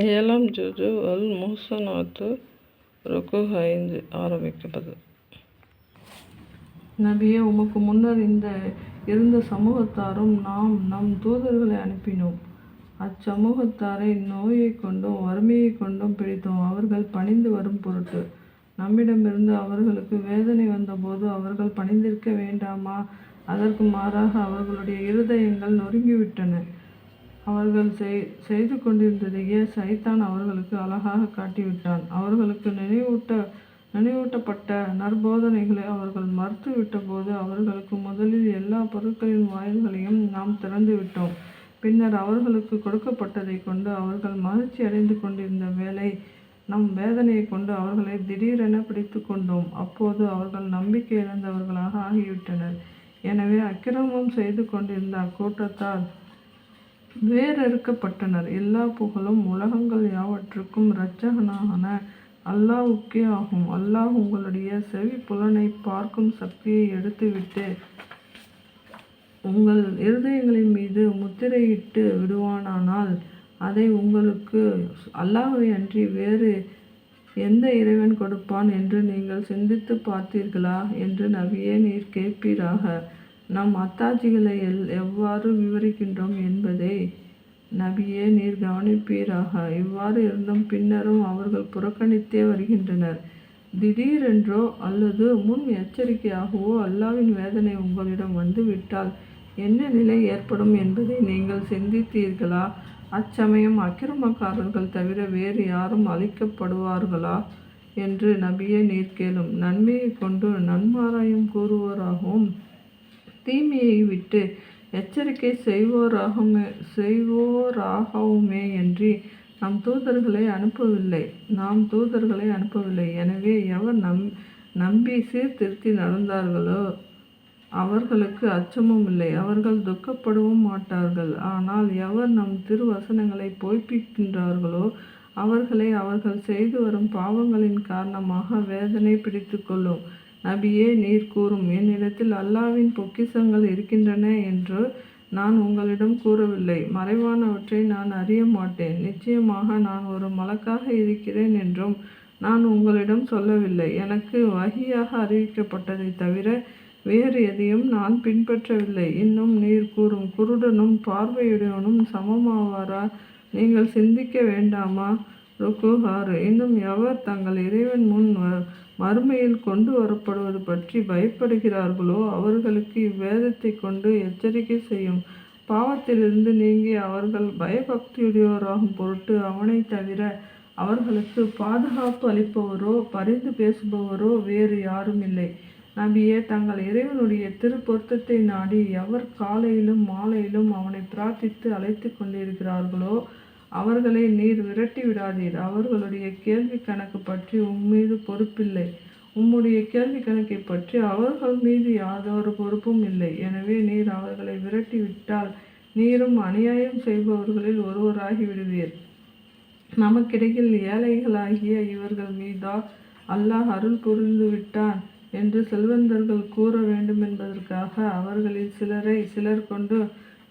ஏழாம் ஜூஜு அல் மூசநாத்து ருக்கு ஐந்து ஆரம்பிக்கப்பது நபியே உமக்கு முன்னர் இந்த இருந்த சமூகத்தாரும் நாம் நம் தூதர்களை அனுப்பினோம். அச்சமூகத்தாரை நோயை கொண்டும் வறுமையைக் கொண்டும் பிடித்தோம். அவர்கள் பணிந்து வரும் பொருட்டு. நம்மிடமிருந்து அவர்களுக்கு வேதனை வந்தபோது அவர்கள் பணிந்திருக்க வேண்டாமா? அதற்கு மாறாக அவர்களுடைய இருதயங்கள் நொறுங்கிவிட்டன. அவர்கள் செய் செய்து கொண்டிருந்ததையே சைத்தான் அவர்களுக்கு அழகாக காட்டிவிட்டான்? அவர்களுக்கு நினைவூட்ட நினைவூட்டப்பட்ட நற்போதனைகளை அவர்கள் மறுத்துவிட்ட போது அவர்களுக்கு முதலில் எல்லா பொருட்களின் வாயில்களையும் நாம் திறந்து விட்டோம். பின்னர் அவர்களுக்கு கொடுக்கப்பட்டதை கொண்டு அவர்கள் மகிழ்ச்சி அடைந்து கொண்டிருந்த வேளை நம் வேதனையை கொண்டு அவர்களை திடீரென பிடித்து கொண்டோம். அப்போது அவர்கள் நம்பிக்கை இழந்தவர்களாக ஆகிவிட்டனர். எனவே அக்கிரமம் செய்து கொண்டிருந்த அக்கூட்டத்தால் வேறறுக்கப்பட்டனர். எல்லா புகழும் உலகங்கள் யாவற்றுக்கும் இரட்சகனான அல்லாஹ்வுக்கே ஆகும். அல்லாஹ் உங்களுடைய செவி புலனை பார்க்கும் சக்தியை எடுத்துவிட்டு உங்கள் இருதயங்களின் மீது முத்திரையிட்டு விடுவானானால் அதை உங்களுக்கு அல்லாஹை அன்றி வேறு எந்த இறைவன் கொடுப்பான் என்று நீங்கள் சிந்தித்து பார்த்தீர்களா? என்று நபியே நீர் கேட்பீராக. நம் அத்தாட்சிகளை எல் எவ்வாறு விவரிக்கின்றோம் என்பதை நபியே நீர் கவனிப்பீராக. இவ்வாறு இருந்தும் பின்னரும் அவர்கள் புறக்கணித்தே வருகின்றனர். திடீரென்றோ அல்லது முன் எச்சரிக்கையாகவோ அல்லாவின் வேதனை உங்களிடம் வந்துவிட்டால் என்ன நிலை ஏற்படும் என்பதை நீங்கள் சிந்தித்தீர்களா? அச்சமயம் அக்கிரமக்காரர்கள் தவிர வேறு யாரும் அழிக்கப்படுவார்களா? என்று நபியே நீர் கேளும். நன்மையை கொண்டு நன்மாராயம் கூறுவோராகவும் தீமையை விட்டு எச்சரிக்கை செய்வோராகுமே என்று நம் தூதர்களை அனுப்பவில்லை. நாம் தூதர்களை அனுப்பவில்லை. எனவே எவர் நம் நம்பி சீர்திருத்தி நடந்தார்களோ அவர்களுக்கு அச்சமும் இல்லை. அவர்கள் துக்கப்படவும் மாட்டார்கள். ஆனால் எவர் நம் திருவசனங்களை பொய்ப்பிக்கின்றார்களோ அவர்களை அவர்கள் செய்து வரும் பாவங்களின் காரணமாக வேதனை பிடித்து கொள்ளும். நபியே நீர் கூறும் என்னிடத்தில் அல்லாவின் பொக்கிஷங்கள் இருக்கின்றன என்று நான் உங்களிடம் கூறவில்லை. மறைவானவற்றை நான் அறிய மாட்டேன். நிச்சயமாக நான் ஒரு மலக்காக இருக்கிறேன் என்றும் நான் உங்களிடம் சொல்லவில்லை. எனக்கு வகியாக அறிவிக்கப்பட்டதை தவிர வேறு எதையும் நான் பின்பற்றவில்லை. இன்னும் நீர் கூறும் குருடனும் பார்வையுடையவனும் சமமாவாரா? நீங்கள் சிந்திக்க வேண்டாமா? ருக்கு ஆறு இன்னும் எவர் தங்கள் இறைவன் முன் மறுமையில் கொண்டு வரப்படுவது பற்றி பயப்படுகிறார்களோ அவர்களுக்கு இவ்வேதத்தை கொண்டு எச்சரிக்கை செய்யும். பாவத்திலிருந்து நீங்கி அவர்கள் பயபக்தியுடையோராகும் பொருட்டு அவனை தவிர அவர்களுக்கு பாதுகாப்பு அளிப்பவரோ பரிந்து பேசுபவரோ வேறு யாரும் இல்லை. நபியே தங்கள் இறைவனுடைய திருப்பொருத்தத்தை நாடி எவர் காலையிலும் மாலையிலும் அவனை பிரார்த்தித்து அழைத்து கொண்டிருக்கிறார்களோ அவர்களை நீர் விரட்டி விடாதீர். அவர்களுடைய கேள்வி கணக்கு பற்றி உம்மீது பொறுப்பில்லை. உம்முடைய கேள்வி கணக்கை பற்றி அவர்கள் மீது யாதொரு பொறுப்பும் இல்லை. எனவே நீர் அவர்களை விரட்டி விட்டால் நீரும் அநியாயம் செய்பவர்களில் ஒருவராகி விடுவீர். நமக்கிடையில் ஏழைகளாகிய இவர்கள் மீதா அல்லாஹ் அருள் புரிந்து விட்டான் என்று செல்வந்தர்கள் கூற வேண்டும் என்பதற்காக அவர்களில் சிலரை சிலர் கொண்டு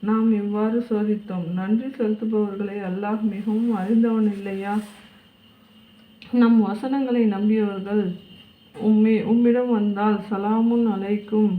நாம் இவ்வாறு சோதித்தோம். நன்றி செலுத்துபவர்களை அல்லாஹ் மிகவும் அறிந்தவன் இல்லையா? நம் வசனங்களை நம்பியவர்கள் உம்மி உம்மிடம் வந்தால் சலாமுன் அலைக்கும்.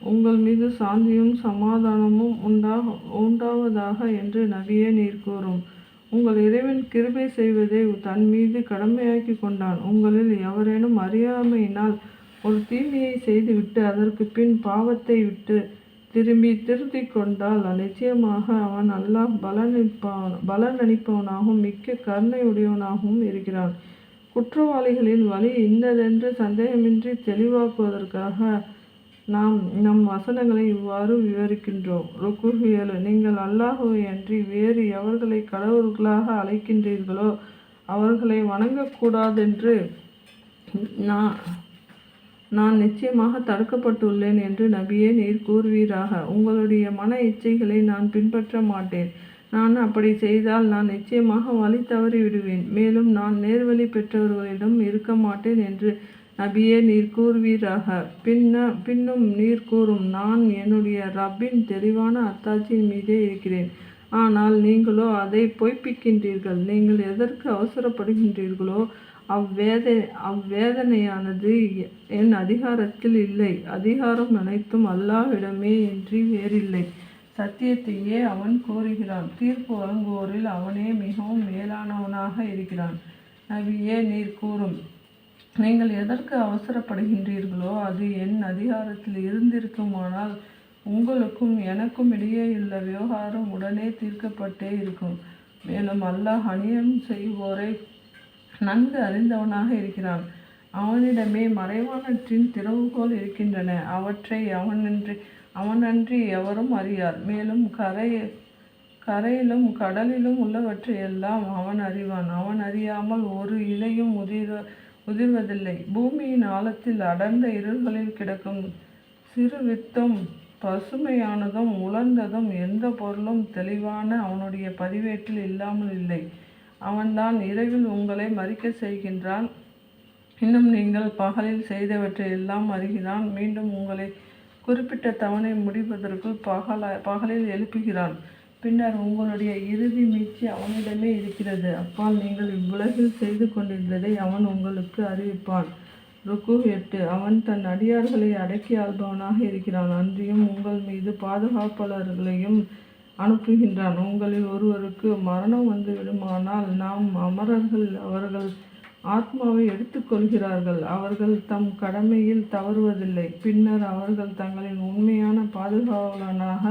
உங்கள் மீது சாந்தியும் சமாதானமும் உண்டாக உண்டாவதாக என்று நபியே நீர் கூறும். உங்கள் இறைவன் கிருபை செய்வதை தன் மீது கடமையாக்கி கொண்டான். உங்களில் எவரேனும் அறியாமையினால் ஒரு தீமையை செய்துவிட்டு அதற்கு பின் பாவத்தை விட்டு திரும்பி திருத்தி கொண்டால் நிச்சயமாக அவன் அல்லாஹ் பலனளிப்பான் பலனளிப்பவனாகவும் மிக்க கருணையுடையவனாகவும் இருக்கிறான். குற்றவாளிகளின் வழி இன்னதென்று சந்தேகமின்றி தெளிவாக்குவதற்காக நாம் நம் வசனங்களை இவ்வாறு விவரிக்கின்றோம். ருக்கு நீங்கள் அல்லாஹுவை அன்றி வேறு எவர்களை கடவுள்களாக அழைக்கின்றீர்களோ அவர்களை வணங்கக்கூடாதென்று நான் நான் நிச்சயமாக தடுக்கப்பட்டுள்ளேன் என்று நபியே நீர் கூறுவீராக. உங்களுடைய மன இச்சைகளை நான் பின்பற்ற மாட்டேன். நான் அப்படி செய்தால் நான் நிச்சயமாக வழி தவறி விடுவேன். மேலும் நான் நேர்வழி பெற்றவர்களிடம் இருக்க மாட்டேன் என்று நபியே நீர் கூறுவீராக. பின்ன பின்னும் நீர் கூறும் நான் என்னுடைய ரப்பின் தெளிவான அத்தாட்சியின் மீதே இருக்கிறேன். ஆனால் நீங்களோ அதை பொய்ப்பிக்கின்றீர்கள். நீங்கள் எதற்கு அவசரப்படுகின்றீர்களோ அவ்வேதை அவ்வேதனையானது என் அதிகாரத்தில் இல்லை. அதிகாரம் அனைத்தும் அல்லாஹ்விடமே இன்றி வேறில்லை. சத்தியத்தையே அவன் கூறுகிறான். தீர்ப்பு வழங்குவோரில் அவனே மிகவும் மேலானவனாக இருக்கிறான். நபியே நீர் கூறும். நீங்கள் எதற்கு அவசரப்படுகின்றீர்களோ அது என் அதிகாரத்தில் இருந்திருக்குமானால் உங்களுக்கும் எனக்கும் இடையேயுள்ள விவகாரம் உடனே தீர்க்கப்பட்டே இருக்கும். மேலும் அல்லாஹ் அநியம் செய்வோரை நன்கு அறிந்தவனாக இருக்கிறான். அவனிடமே மறைவானற்றின் திறவுகோல் இருக்கின்றன. அவற்றை அவனன்றி அவனன்றி எவரும் அறியார். மேலும் கரை கரையிலும் கடலிலும் உள்ளவற்றையெல்லாம் அவன் அறிவான். அவன் அறியாமல் ஒரு இலையும் உதிர உதிர்வதில்லை. பூமியின் ஆழத்தில் அடர்ந்த இருள்களில் கிடக்கும் சிறு வித்தம் பசுமையானதும் உலர்ந்ததும் எந்த பொருளும் தெளிவான அவனுடைய பதிவேட்டில் இல்லாமல் இல்லை. அவன்தான் இரவில் உங்களை மறிக்க செய்கின்றான். இன்னும் நீங்கள் பகலில் செய்தவற்றை எல்லாம் அறிகிறான். மீண்டும் உங்களை குறிப்பிட்ட தவணை முடிவதற்குள் பகல பகலில் எழுப்புகிறான். பின்னர் உங்களுடைய இறுதி மீட்சி அவனிடமே இருக்கிறது. அப்பால் நீங்கள் இவ்வுலகில் செய்து கொண்டிருந்ததை அவன் உங்களுக்கு அறிவிப்பான். ருக்கு எட்டு. அவன் தன் அடியார்களை அடக்கி ஆள்பவனாக இருக்கிறான். அன்றியும் உங்கள் மீது பாதுகாப்பாளர்களையும் அனுப்புகின்றான். உங்களில் ஒருவருக்கு மரணம் வந்து விடுமானால் நாம் அமரர்கள் அவர்கள் ஆத்மாவை எடுத்துக்கொள்கிறார்கள். அவர்கள் தம் கடமையில் தவறுவதில்லை. பின்னர் அவர்கள் தங்களின் உண்மையான பாதுகாவலனாக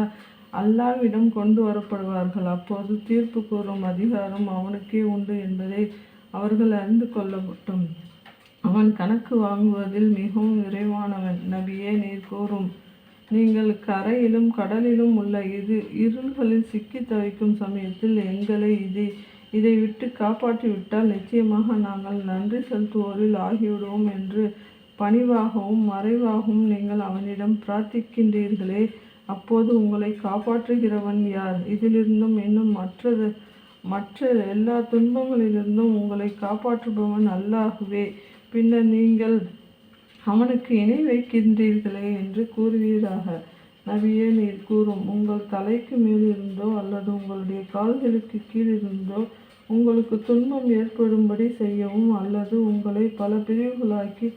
அல்லாவிடம் கொண்டு வரப்படுவார்கள். அப்போது தீர்ப்பு கூறும் அதிகாரம் அவனுக்கே உண்டு என்பதை அவர்கள் அறிந்து கொள்ளப்பட்டும் அவன் கணக்கு வாங்குவதில் மிகவும் விரைவானவன். நபியே நீர் கூறும் நீங்கள் கரையிலும் கடலிலும் உள்ள இது இருள்களில் சிக்கி தவிக்கும் சமயத்தில் எங்களை இதை இதை விட்டு காப்பாற்றி விட்டால் நிச்சயமாக நாங்கள் நன்றி செலுத்துவோரில் ஆகிவிடுவோம் என்று பணிவாகவும் மறைவாகவும் நீங்கள் அவனிடம் பிரார்த்திக்கின்றீர்களே. அப்போது உங்களை காப்பாற்றுகிறவன் யார்? இதிலிருந்தும் இன்னும் மற்றது மற்ற எல்லா துன்பங்களிலிருந்தும் உங்களை காப்பாற்றுபவன் அல்லாகவே பின்னர் நீங்கள் அவனுக்கு இணை வைக்கின்றீர்களே என்று கூறுவீராக. நபியே நீர் கூறும் உங்கள் தலைக்கு மேலிருந்தோ அல்லது உங்களுடைய கால்களுக்கு கீழிருந்தோ உங்களுக்கு துன்பம் ஏற்படும்படி செய்யவும் அல்லது உங்களை பல பிரிவுகளாக்கி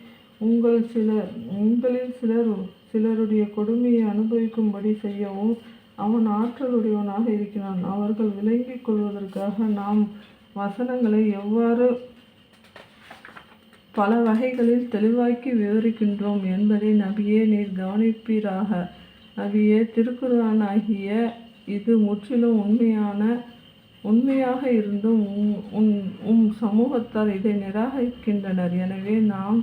உங்கள் சிலர் உங்களில் சிலர் சிலருடைய கொடுமையை அனுபவிக்கும்படி செய்யவும் அவன் ஆற்றலுடையவனாக இருக்கிறான். அவர்கள் விளங்கிக் கொள்வதற்காக நாம் வசனங்களை எவ்வாறு பல வகைகளில் தெளிவாக்கி விவரிக்கின்றோம் என்பதை நபியே நீர் கவனிப்பீராக. நபியே திருக்குர்ஆனாகிய இது முற்றிலும் உண்மையான உண்மையாக இருந்தும் உம் உம் சமூகத்தார் இதை நிராகரிக்கின்றனர். எனவே நாம்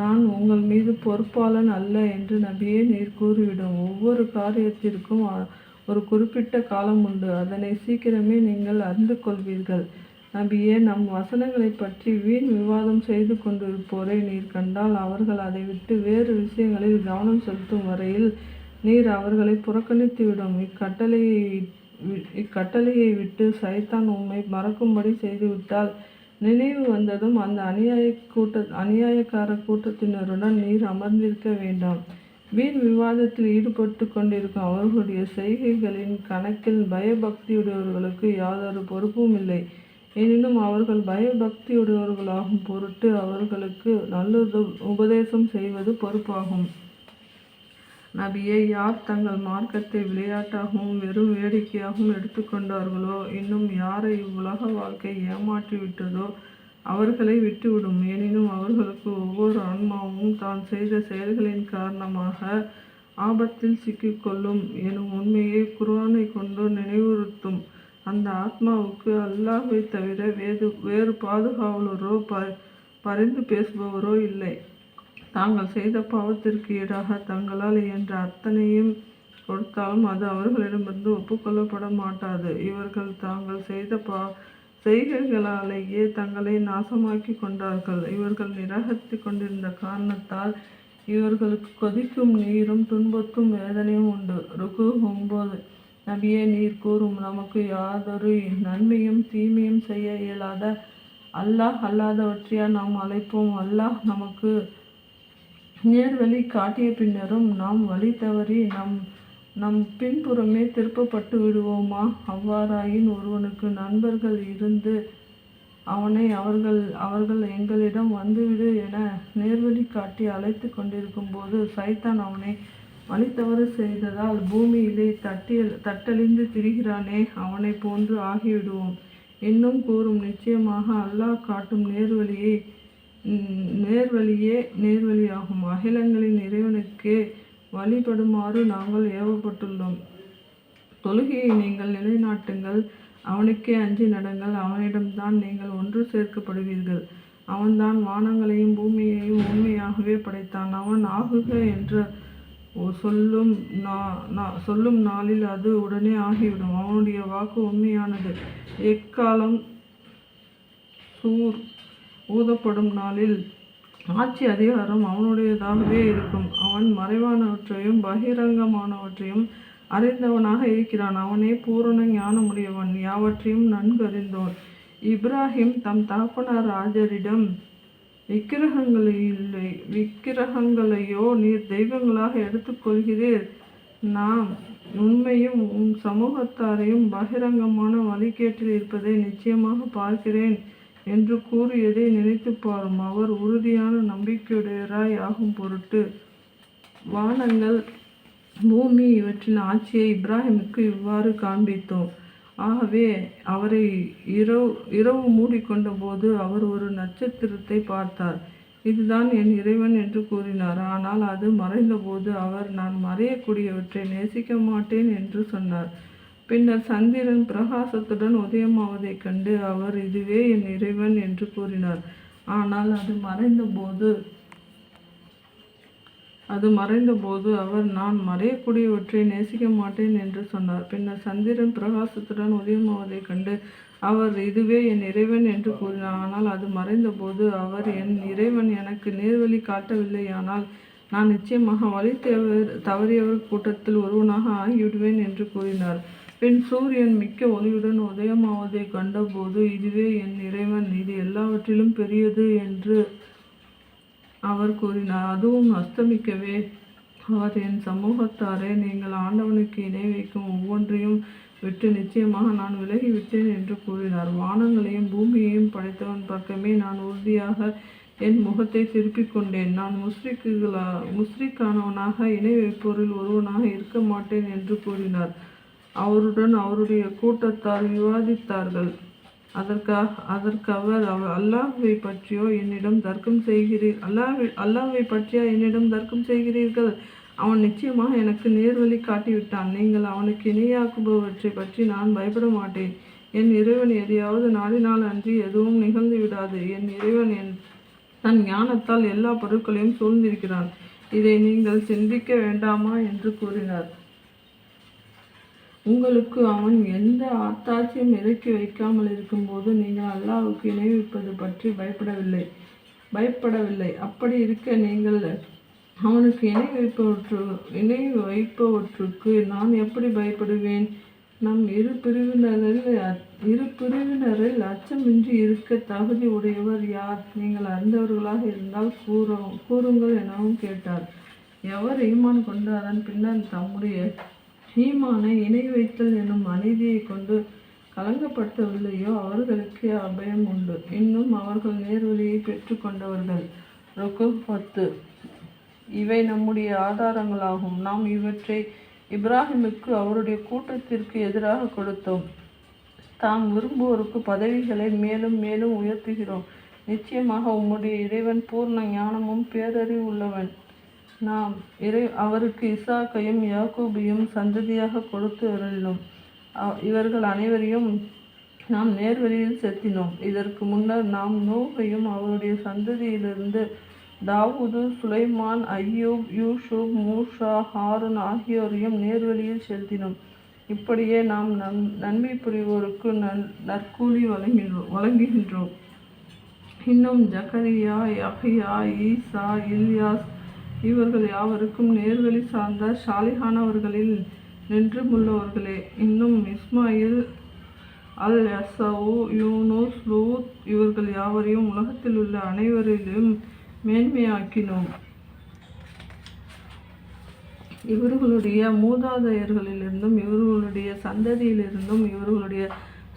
நான் உங்கள் மீது பொறுப்பாளன் அல்ல என்று நபியே நீர் கூறிவிடும் ஒவ்வொரு காரியத்திற்கும் ஒரு குறிப்பிட்ட காலம் உண்டு. அதனை சீக்கிரமே நீங்கள் அறிந்து கொள்வீர்கள். நபியே நம் வசனங்களை பற்றி வீண் விவாதம் செய்து கொண்டிருப்போரை நீர் கண்டால் அவர்கள் அதை விட்டு வேறு விஷயங்களில் கவனம் செலுத்தும் வரையில் நீர் அவர்களை புறக்கணித்துவிடும். இக்கட்டளையை இக்கட்டளையை விட்டு சைத்தான் உம்மை மறக்கும்படி செய்துவிட்டால் நினைவு வந்ததும் அந்த அநியாய கூட்ட அநியாயக்கார கூட்டத்தினருடன் நீர் அமர்ந்திருக்க வேண்டாம். வீண் விவாதத்தில் ஈடுபட்டு கொண்டிருக்கும் அவர்களுடைய செய்கைகளின் கணக்கில் பயபக்தியுடையவர்களுக்கு யாதொரு பொறுப்பும் இல்லை. எனினும் அவர்கள் பயபக்தியுடையவர்களாகும் பொருட்டு அவர்களுக்கு நல்லது உபதேசம் செய்வது பொறுப்பாகும். நபியை யார் தங்கள் மார்க்கத்தை விளையாட்டாகவும் வெறும் வேடிக்கையாகவும் எடுத்துக்கொண்டார்களோ இன்னும் யாரை இவ்வுலக வாழ்க்கை ஏமாற்றிவிட்டதோ அவர்களை விட்டுவிடும். எனினும் அவர்களுக்கு ஒவ்வொரு ஆன்மாவும் தான் செய்த செயல்களின் காரணமாக ஆபத்தில் சிக்கிக்கொள்ளும் எனும் உண்மையை குர்ஆனை கொண்டு நினைவுறுத்தும். அந்த ஆத்மாவுக்கு அல்லாஹை தவிர வேறு வேறு பாதுகாவலரோ ப பரிந்து பேசுபவரோ இல்லை. தாங்கள் செய்த பாவத்திற்கு ஈடாக தங்களால் இயன்ற அத்தனையும் கொடுத்தாலும் அது அவர்களிடமிருந்து ஒப்புக்கொள்ளப்பட மாட்டாது இவர்கள் தாங்கள் செய்த பா செய்கைகளாலேயே தங்களை நாசமாக்கி கொண்டார்கள். இவர்கள் நிராகரித்து கொண்டிருந்த காரணத்தால் இவர்களுக்கு கொதிக்கும் நீரும் துன்பத்தும் வேதனையும் உண்டு. ருக்கு ஒன்பது நபியே நீர் கூறும் நமக்கு யாதொரு நன்மையும் தீமையும் செய்ய இயலாத அல்லாஹ் அல்லாதவற்றையா நாம் அழைப்போம். அல்லாஹ் நமக்கு நேர்வழி காட்டிய பின்னரும் நாம் வழி தவறி நம் நம் பின்புறமே திருப்பப்பட்டு விடுவோமா? அவ்வாறாயின் ஒருவனுக்கு நண்பர்கள் இருந்து அவனை அவர்கள் அவர்கள் எங்களிடம் வந்துவிடு என நேர்வழி காட்டி அழைத்து கொண்டிருக்கும் போது சைத்தான் அவனை வழித்தவறு செய்ததால் பூமியிலே தட்டி தட்டழிந்து திரிகிறானே அவனை போன்று ஆகிவிடுவோம். இன்னும் கூறும் நிச்சயமாக அல்லாஹ் காட்டும் நேர்வழியை நேர்வழியே நேர்வழியாகும். அகிலங்களின் இறைவனுக்கே வழிபடுமாறு நாங்கள் ஏவப்பட்டுள்ளோம். தொழுகையை நீங்கள் நிலைநாட்டுங்கள். அவனுக்கே அஞ்சி நடங்கள். அவனிடம்தான் நீங்கள் ஒன்று சேர்க்கப்படுவீர்கள். அவன்தான் வானங்களையும் பூமியையும் உண்மையாகவே படைத்தான். அவன் ஆகுக என்ற சொல்லும் நா- சொல்லும் நாளில் அது உடனே ஆகிவிடும். அவனுடைய வாக்கு உண்மையானது. எக்காலம் சூர் ஊதப்படும் நாளில் ஆட்சி அதிகாரம் அவனுடையதாகவே இருக்கும். அவன் மறைவானவற்றையும் பகிரங்கமானவற்றையும் அறிந்தவனாக இருக்கிறான். அவனே பூரண ஞானமுடையவன் யாவற்றையும் நன்கு அறிந்தோன் இப்ராஹிம் தம் தகப்பனார் ஆஜரிடம் விக்கிரகங்களை விக்கிரகங்களையோ நீர் தெய்வங்களாக எடுத்துக்கொள்கிறீர். நாம் உண்மையும் உன் சமூகத்தாரையும் பகிரங்கமான வழிகேட்டில் இருப்பதை நிச்சயமாக பார்க்கிறேன் என்று கூறியதை நினைத்து பாரும். அவர் உறுதியான நம்பிக்கையுடையராய் ஆகும் பொருட்டு வானங்கள் பூமி இவற்றின் ஆட்சியை இப்ராஹிமுக்கு இவ்வாறு காண்பித்தோம். ஆகவே அவரை இரவு இரவு மூடிக்கொண்ட போது அவர் ஒரு நட்சத்திரத்தை பார்த்தார். இதுதான் என் இறைவன் என்று கூறினார். ஆனால் அது மறைந்தபோது அவர் நான் மறையக்கூடியவற்றை நேசிக்க மாட்டேன் என்று சொன்னார். பின்னர் சந்திரன் பிரகாசத்துடன் உதயமாவதைக் கண்டு அவர் இதுவே என் இறைவன் என்று கூறினார். ஆனால் அது மறைந்தபோது அது மறைந்தபோது அவர் நான் மறையக்கூடியவற்றை நேசிக்க மாட்டேன் என்று சொன்னார். பின்னர் சந்திரன் பிரகாசத்துடன் உதயமாவதைக் கண்டு அவர் இதுவே என் இறைவன் என்று கூறினார். ஆனால் அது மறைந்தபோது அவர் என் இறைவன் எனக்கு நேர்வழி காட்டவில்லையானால் நான் நிச்சயமாக வழி தவறியவர் கூட்டத்தில் ஒருவனாக ஆகிவிடுவேன் என்று கூறினார். பின் சூரியன் மிக்க ஒளியுடன் உதயமாவதைக் கண்டபோது இதுவே என் இறைவன். இது எல்லாவற்றிலும் பெரியது என்று அவர் கூறினார் அதுவும் அஸ்தமிக்கவே. அவர் என் சமூகத்தாரே நீங்கள் ஆண்டவனுக்கு இணை வைக்கும் ஒவ்வொன்றையும் விட்டு நிச்சயமாக நான் விலகிவிட்டேன் என்று கூறினார். வானங்களையும் பூமியையும் படைத்தவன் பக்கமே நான் உறுதியாக என் முகத்தை திருப்பிக் கொண்டேன். நான் முஸ்ரிக்குகளா முஸ்ரிக்கானவனாக இணை வைப்போரில் ஒருவனாக இருக்க மாட்டேன் என்று கூறினார். அவருடன் அவருடைய கூட்டத்தார் விவாதித்தார்கள். அதற்காக அதற்கு அவர் அல்லாஹுவை பற்றியோ என்னிடம் தர்க்கம் செய்கிறீர் அல்லாஹ் அல்லாஹுவை பற்றியா என்னிடம் தர்க்கம் செய்கிறீர்கள்? அவன் நிச்சயமாக எனக்கு நேர்வழி காட்டிவிட்டான். நீங்கள் அவனுக்கு இணையாக்குபவற்றை பற்றி நான் பயப்பட மாட்டேன். என் இறைவன் எதையாவது நாடினால் அன்றி எதுவும் நிகழ்ந்து விடாது. என் இறைவன் என் தன் ஞானத்தால் எல்லா பொருட்களையும் சூழ்ந்திருக்கிறான். இதை நீங்கள் சிந்திக்க வேண்டாமா? என்று கூறினார். உங்களுக்கு அவன் எந்த ஆத்தாட்சியும் இறக்கி வைக்காமல் இருக்கும்போது நீங்கள் அல்லாவுக்கு இணைவிப்பது பற்றி பயப்படவில்லை. பயப்படவில்லை. அப்படி இருக்க நீங்கள் அவனுக்கு இணை வைப்பவற்று இணை வைப்பவற்றுக்கு நான் எப்படி பயப்படுவேன்? நம் இரு பிரிவினரில் அ- இரு பிரிவினரில் அச்சமின்றி இருக்க தகுதி உடையவர் யார்? நீங்கள் அறிந்தவர்களாக இருந்தால் கூறும் கூறுங்கள் எனவும் கேட்டார். எவர் ஈமான் கொண்டு அதன் பின்னர் தம்முடைய ஈமானை இணை வைத்தல் என்னும் அநீதியை கொண்டு கலங்கப்படுத்தவில்லையோ அவர்களுக்கே அபயம் உண்டு. இன்னும் அவர்கள் நேர்வழியை பெற்றுக்கொண்டவர்கள் ருக்கு பத்து. இவை நம்முடைய ஆதாரங்களாகும். நாம் இவற்றை இப்ராஹிமுக்கு அவருடைய கூட்டத்திற்கு எதிராக கொடுத்தோம். தாம் விரும்புவோருக்கு பதவிகளை மேலும் மேலும் உயர்த்துகிறோம். நிச்சயமாக உம்முடைய இறைவன் பூர்ண ஞானமும் பேரறிவு உள்ளவன். நாம் இறை அவருக்கு இசாக்கையும் யாக்கூபையும் சந்ததியாக கொடுத்து அருளினோம் இவர்கள் அனைவரையும் நாம் நேர்வழியில் செலுத்தினோம் இதற்கு முன்னர் நாம் நோகையும் அவருடைய சந்ததியிலிருந்து Dawud Sulaiman Ayub Yusuf Moosa Haroon ஆகியோரையும் நேர்வழியில் செலுத்தினோம். இப்படியே நாம் நன் நன்மை புரிவோருக்கு நன் நற்கூலி வழங்கினோம் வழங்குகின்றோம். இன்னும் ஜக்கரியா யஹியா ஈசா இல்யாஸ் இவர்கள் யாவருக்கும் நேர்வழி சார்ந்த சாலிஹானவர்களில் நின்றுமுள்ளவர்களே. இன்னும் இஸ்மாயில் அல் யசவு யூனுஸ் லூத் இவர்கள் யாவரையும் உலகத்தில் உள்ள அனைவரிலும் மேன்மையாக்கினோம். இவர்களுடைய மூதாதையர்களிலிருந்தும் இவர்களுடைய சந்ததியிலிருந்தும் இவர்களுடைய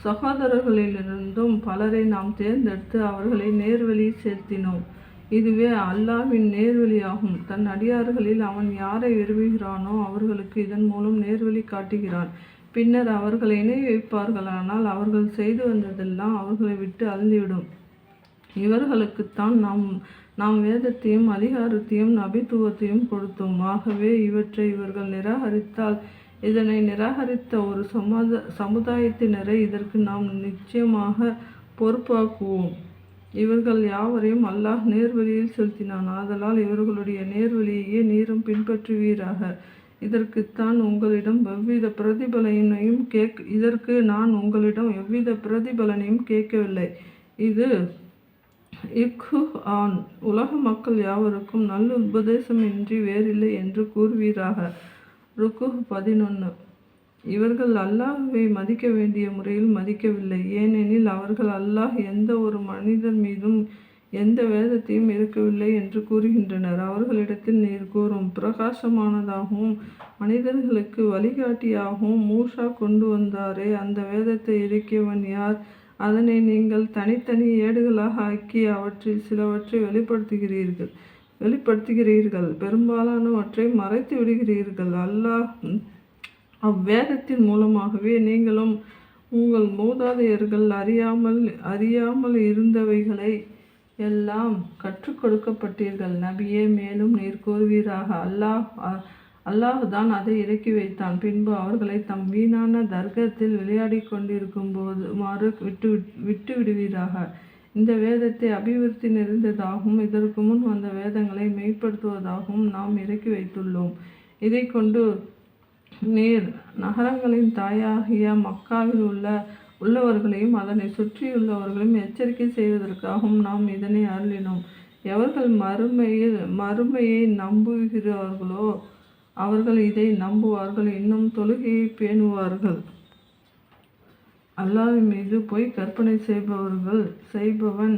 சகோதரர்களிலிருந்தும் பலரை நாம் தேர்ந்தெடுத்து அவர்களை நேர்வழி சேர்த்தினோம். இதுவே அல்லாவின் நேர்வழியாகும். தன் அடியார்களில் அவன் யாரை விரும்புகிறானோ அவர்களுக்கு இதன் மூலம் நேர்வழி காட்டுகிறான் பின்னர் அவர்களை இணை வைப்பார்களானால் அவர்கள் செய்து வந்ததெல்லாம் அவர்களை விட்டு அழிந்துவிடும். இவர்களுக்குத்தான் நாம் நாம் வேதத்தையும் அதிகாரத்தையும் நபித்துவத்தையும் கொடுத்தோம். ஆகவே இவற்றை இவர்கள் நிராகரித்தால் இதனை நிராகரித்த ஒரு சமுத சமுதாயத்தினரை இதற்கு நாம் நிச்சயமாக பொறுப்பாக்குவோம். இவர்கள் யாவரையும் அல்லாஹ் நேர்வழியில் செலுத்தினான். ஆதலால் இவர்களுடைய நேர்வழியையே நீரும் பின்பற்றுவீராக. இதற்குத்தான் உங்களிடம் எவ்வித பிரதிபலனையும் கேக் இதற்கு நான் உங்களிடம் எவ்வித பிரதிபலனையும் கேட்கவில்லை. இது இக்கு ஆன் உலக மக்கள் யாவருக்கும் நல்ல உபதேசம் இன்றி வேறில்லை என்று கூறுவீராக. ருக்கு பதினொன்று இவர்கள் அல்லாஹுவை மதிக்க வேண்டிய முறையில் மதிக்கவில்லை. ஏனெனில் அவர்கள் அல்லாஹ் எந்த ஒரு மனிதன் மீதும் எந்த வேதத்தையும் இருக்கவில்லை என்று கூறுகின்றனர். அவர்களிடத்தில் நீர் கூறும் பிரகாசமானதாகவும் மனிதர்களுக்கு வழிகாட்டியாகவும் மூஷா கொண்டு வந்தாரே அந்த வேதத்தை இறக்கியவன் யார்? அதனை நீங்கள் தனித்தனி ஏடுகளாக ஆக்கி அவற்றில் சிலவற்றை வெளிப்படுத்துகிறீர்கள். வெளிப்படுத்துகிறீர்கள். பெரும்பாலானவற்றை மறைத்து விடுகிறீர்கள். அல்லாஹ் அவ்வேதத்தின் மூலமாகவே நீங்களும் உங்கள் மூதாதையர்கள் அறியாமல் அறியாமல் இருந்தவைகளை எல்லாம் கற்றுக் கொடுக்கப்பட்டீர்கள். நபியே மேலும் நீர் கூறுவீராக. அல்லாஹ் அல்லாஹ் தான் அதை இறக்கி வைத்தான். பின்பு அவர்களை தம் வீணான தர்க்கத்தில் விளையாடி கொண்டிருக்கும் போது மாறு விட்டு விட்டு விடுவீராக. இந்த வேதத்தை அபிவிருத்தி நிறைந்ததாகவும் இதற்கு முன் வந்த வேதங்களை மெய்ப்படுத்துவதாகவும் நாம் இறக்கி வைத்துள்ளோம். இதை கொண்டு நீர் நகரங்களின் தாயாகிய மக்காவில் உள்ள உள்ளவர்களையும் அதனை சுற்றியுள்ளவர்களையும் எச்சரிக்கை செய்வதற்காகவும் நாம் இதனை அருளினோம். எவர்கள் மறுமையில் மறுமையை நம்புகிறார்களோ அவர்கள் இதை நம்புவார்கள். இன்னும் தொழுகையை பேணுவார்கள். அல்லாவின் மீது போய் கற்பனை செய்பவர்கள் செய்பவன்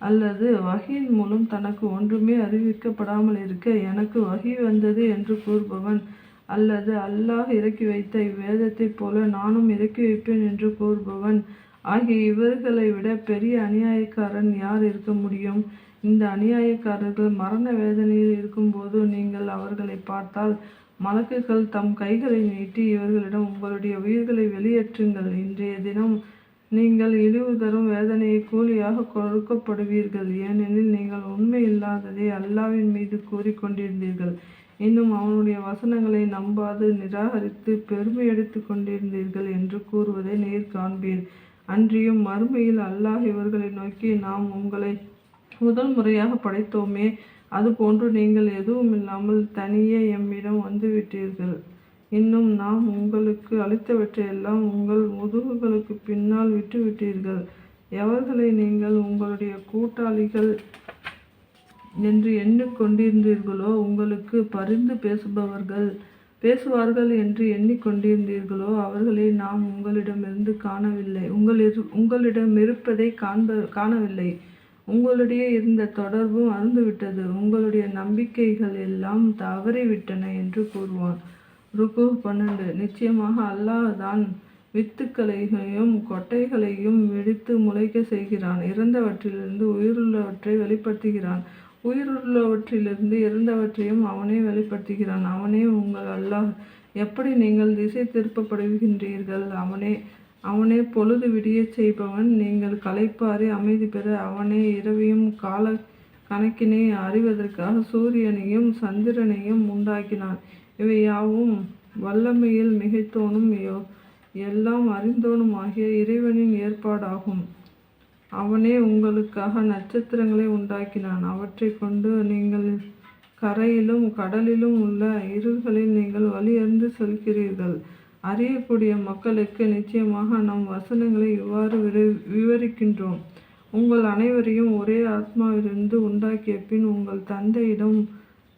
அல்லது வகையின் மூலம் தனக்கு ஒன்றுமே அறிவிக்கப்படாமல் இருக்க எனக்கு வகி வந்தது என்று கூறுபவன் அல்லது அல்லாஹ் இறக்கி வைத்த இவ்வேதத்தைப் போல நானும் இறக்கி வைப்பேன் என்று கூறுபவன். ஆகிய இவர்களை விட பெரிய அநியாயக்காரன் யார் இருக்க முடியும்? இந்த அநியாயக்காரர்கள் மரண வேதனையில் இருக்கும்போது நீங்கள் அவர்களை பார்த்தால் மலக்குகள் தம் கைகளை நீட்டி இவர்களிடம் உங்களுடைய உயிர்களை வெளியேற்றுங்கள். இன்றைய தினம் நீங்கள் இழிவு தரும் வேதனையை கூலியாக கொடுக்கப்படுவீர்கள். ஏனெனில் நீங்கள் உண்மை இல்லாததை அல்லாவின் மீது கூறிக்கொண்டிருந்தீர்கள். இன்னும் அவனுடைய வசனங்களை நம்பாது நிராகரித்து பெருமை எடுத்து கொண்டிருந்தீர்கள் என்று கூறுவதை நேர் காண்பீர். அன்றியும் மறுமையில் அல்லாஹ் இவர்களை நோக்கி நாம் உங்களை முதல் முறையாக படைத்தோமே. அதுபோன்று நீங்கள் எதுவும் இல்லாமல் தனியே எம்மிடம் வந்துவிட்டீர்கள். இன்னும் நாம் உங்களுக்கு அளித்தவற்றையெல்லாம் உங்கள் முதுகுகளுக்கு பின்னால் விட்டுவிட்டீர்கள். எவர்களை நீங்கள் உங்களுடைய கூட்டாளிகள் என்று எண்ணிக்கொண்டிருந்தீர்களோ உங்களுக்கு பரிந்து பேசுபவர்கள் பேசுவார்கள் என்று எண்ணிக்கொண்டிருந்தீர்களோ அவர்களை நாம் உங்களிடமிருந்து காணவில்லை. உங்களிரு உங்களிடமிருப்பதை காண்ப காணவில்லை. உங்களுடைய இருந்த தொடர்பும் அறுந்துவிட்டது உங்களுடைய நம்பிக்கைகள் எல்லாம் தவறிவிட்டன என்று கூறுவான். ருக்கு பன்னெண்டு. நிச்சயமாக அல்லாஹ் தான் வித்துக்களையும் கொட்டைகளையும் வெடித்து முளைக்க செய்கிறான். இறந்தவற்றிலிருந்து உயிருள்ளவற்றை வெளிப்படுத்துகிறான். உயிருள்ளவற்றிலிருந்து இறந்தவற்றையும் அவனே வெளிப்படுத்துகிறான். அவனே உங்கள் அல்லாஹ். எப்படி நீங்கள் திசை திருப்பப்படுகின்றீர்கள்? அவனே அவனே பொழுது விடியச் செய்பவன். நீங்கள் களைப்பாரி அமைதி பெற அவனே இரவையும் கால கணக்கினை அறிவதற்காக சூரியனையும் சந்திரனையும் உண்டாக்கினான். இவை யாவும் வல்லமையில் மிகைத்தோனும் எல்லாம் அறிந்தோனும் ஆகிய இறைவனின் ஏற்பாடாகும். அவனே உங்களுக்காக நட்சத்திரங்களை உண்டாக்கினான். அவற்றை கொண்டு நீங்கள் கரையிலும் கடலிலும் உள்ள இருள்களில் நீங்கள் வழியறிந்து செல்கிறீர்கள். அறியக்கூடிய மக்களுக்கு நிச்சயமாக நம் வசனங்களை இவ்வாறு விவரிக்கின்றோம். உங்கள் அனைவரையும் ஒரே ஆத்மாவிலிருந்து உண்டாக்கிய பின் உங்கள் தந்தையிடம்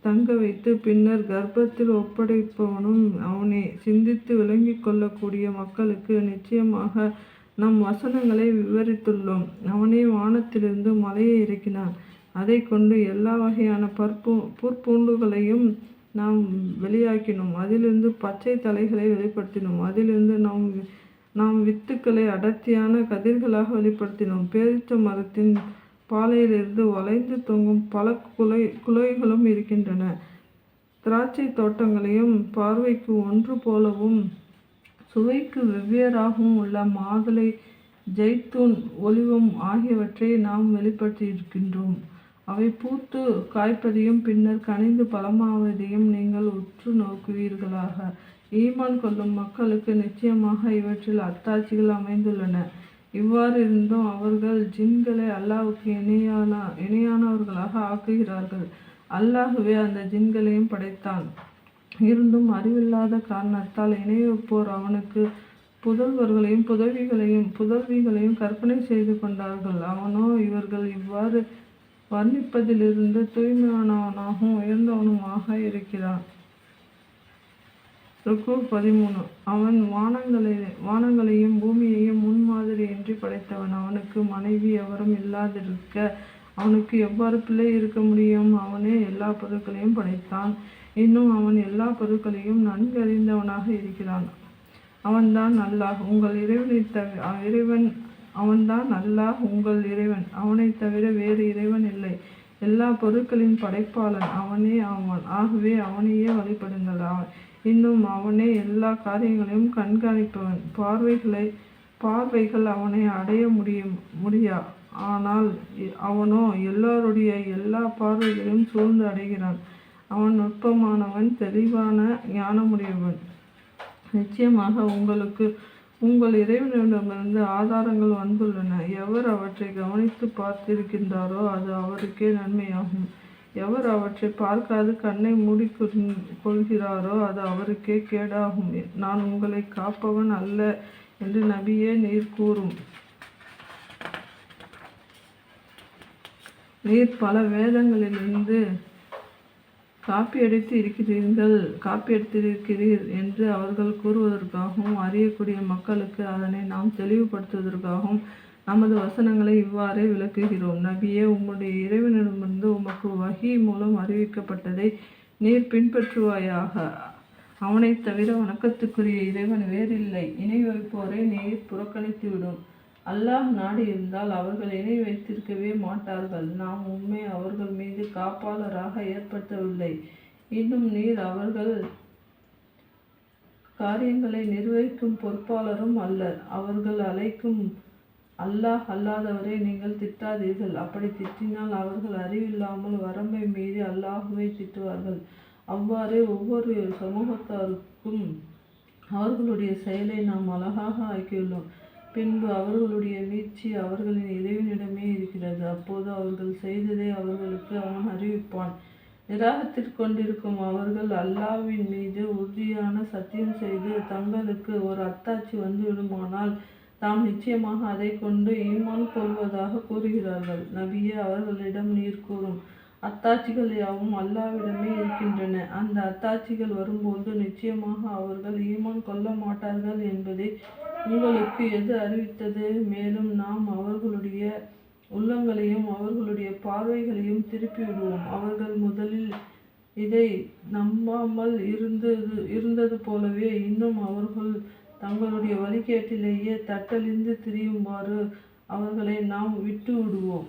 தங்க வைத்து பின்னர் கர்ப்பத்தில் ஒப்படைப்பவனும் அவனே சிந்தித்து விளங்கி கொள்ளக்கூடிய மக்களுக்கு நிச்சயமாக நம் வசனங்களை விவரித்துள்ளோம். அவனே வானத்திலிருந்து மலையை இறக்கினான். அதை கொண்டு எல்லா வகையான பற்பூ புற்பூண்டுகளையும் நாம் வெளியாக்கினோம். அதிலிருந்து பச்சை தலைகளை வெளிப்படுத்தினோம். அதிலிருந்து நாம் நாம் வித்துக்களை அடர்த்தியான கதிர்களாக வெளிப்படுத்தினோம். பேரிச்ச மரத்தின் பாலையிலிருந்து வளைந்து தொங்கும் பல குலை குலைகளும் இருக்கின்றன. திராட்சை தோட்டங்களையும் பார்வைக்கு ஒன்று போலவும் சுவைக்கு வெவ்வேறாகவும் உள்ள மாதுளை ஜெய்தூன் ஒலிவம் ஆகியவற்றை நாம் வெளிப்படுத்தியிருக்கின்றோம். அவை பூத்து காய்ப்பதையும் பின்னர் கனிந்து பலமாவதையும் நீங்கள் உற்று நோக்குவீர்களாக. ஈமான் கொள்ளும் மக்களுக்கு நிச்சயமாக இவற்றில் அத்தாட்சிகள் அமைந்துள்ளன. இவ்வாறு இருந்தும் அவர்கள் ஜின்களை அல்லாவுக்கு இணையான இணையானவர்களாக ஆக்குகிறார்கள். அல்லாஹுவே அந்த ஜின்களையும் படைத்தான். இருந்தும் அறிவில்லாத காரணத்தால் இணையப்போர் அவனுக்கு புதல்வர்களையும் புதவிகளையும் புதல்விகளையும் கற்பனை செய்து கொண்டார்கள். அவனோ இவர்கள் இவ்வாறு வர்ணிப்பதிலிருந்து தூய்மையானவனாகவும் உயர்ந்தவனுமாக இருக்கிறான். ருக்கு பதிமூணு. அவன் வானங்களை வானங்களையும் பூமியையும் முன்மாதிரியின்றி படைத்தவன். அவனுக்கு மனைவி எவரும் இல்லாதிருக்க அவனுக்கு எவ்வாறு பிள்ளை இருக்க முடியும்? அவனே எல்லா பொருட்களையும் படைத்தான். இன்னும் அவன் எல்லா பொருட்களையும் நன்கு அறிந்தவனாக இருக்கிறான். அவன்தான் அல்லாஹ் உங்கள் இறைவனை தவிர இறைவன் அவன்தான் அல்லாஹ் உங்கள் இறைவன். அவனை தவிர வேறு இறைவன் இல்லை. எல்லா பொருட்களின் படைப்பாளன் அவனே ஆவான். ஆகவே அவனையே வழிபடுங்கள். அவன் இன்னும் அவனே எல்லா காரியங்களையும் கண்காணிப்பவன். பார்வைகளை பார்வைகள் அவனை அடைய முடியும் முடியா? ஆனால் அவனோ எல்லோருடைய எல்லா பார்வைகளையும் சூழ்ந்து அடைகிறான். அவன் நுட்பமானவன் தெளிவான ஞானமுடையவன். நிச்சயமாக உங்களுக்கு உங்கள் இறைவனிடமிருந்து ஆதாரங்கள் வந்துள்ளன. எவர் அவற்றை கவனித்து பார்த்திருக்கின்றாரோ அது அவருக்கே நன்மையாகும். எவர் அவற்றை பார்க்காது கண்ணை மூடி கொள்கிறாரோ அது அவருக்கே கேடாகும். நான் உங்களை காப்பவன் அல்ல என்று நபியே நீர் கூறும். நீர் பல வேதங்களிலிருந்து காப்பியடித்து இருக்கிறீர்கள் காப்பியடித்திருக்கிறீர் என்று அவர்கள் கூறுவதற்காகவும் அறியக்கூடிய மக்களுக்கு அதனை நாம் தெளிவுபடுத்துவதற்காகவும் நமது வசனங்களை இவ்வாறே விளக்குகிறோம். நபியே உம்முடைய இறைவனிடமிருந்து உமக்கு வகி மூலம் அறிவிக்கப்பட்டதை நீர் பின்பற்றுவாயாக. அவனை தவிர வணக்கத்துக்குரிய இறைவன் வேறில்லை. இணை வைப்போரை நீர் புறக்கணித்து விடும் அல்லாஹ் நாடி இருந்தால் அவர்கள் இணை வைத்திருக்கவே மாட்டார்கள். நாம் உண்மை அவர்கள் மீது காப்பாளராக ஏற்படுத்தவில்லை. இன்னும் நீர் அவர்கள் காரியங்களை நிர்வகிக்கும் பொறுப்பாளரும் அல்லர். அவர்கள் அழைக்கும் அல்லாஹ் அல்லாதவரை நீங்கள் திட்டாதீர்கள். அப்படி திட்டினால் அவர்கள் அறிவில்லாமல் வரம்பை மீறி அல்லாஹுவை திட்டுவார்கள். அவ்வாறே ஒவ்வொரு சமூகத்தாருக்கும் அவர்களுடைய செயலை நாம் அழகாக ஆக்கியுள்ளோம். பின்பு அவர்களுடைய மீட்சி அவர்களின் இறைவனிடமே இருக்கிறது. அப்போது அவர்கள் செய்ததை அவர்களுக்கு அவன் அறிவிப்பான். நிராகத்திற் கொண்டிருக்கும் அவர்கள் அல்லாஹ்வின் மீது உறுதியான சத்தியம் செய்து தங்களுக்கு ஒரு அத்தாட்சி வந்துவிடுமானால் தாம் நிச்சயமாக அதை கொண்டு ஈமான் கொள்வதாக கூறுகிறார்கள். நபியே அவர்களிடம் நீர் கூறும். அத்தாட்சிகள் யாவும் அல்லாவிடமே இருக்கின்றன. அந்த அத்தாட்சிகள் வரும்போது நிச்சயமாக அவர்கள் ஈமான் கொள்ள மாட்டார்கள் என்பதை உங்களுக்கு எது அறிவித்தது? மேலும் நாம் அவர்களுடைய உள்ளங்களையும் அவர்களுடைய பார்வைகளையும் திருப்பி விடுவோம் அவர்கள் முதலில் இதை நம்பாமல் இருந்தது இருந்தது போலவே இன்னும் அவர்கள் தங்களுடைய வழிகேட்டிலேயே தட்டழிந்து திரியுமாறு அவர்களை நாம் விட்டு விடுவோம்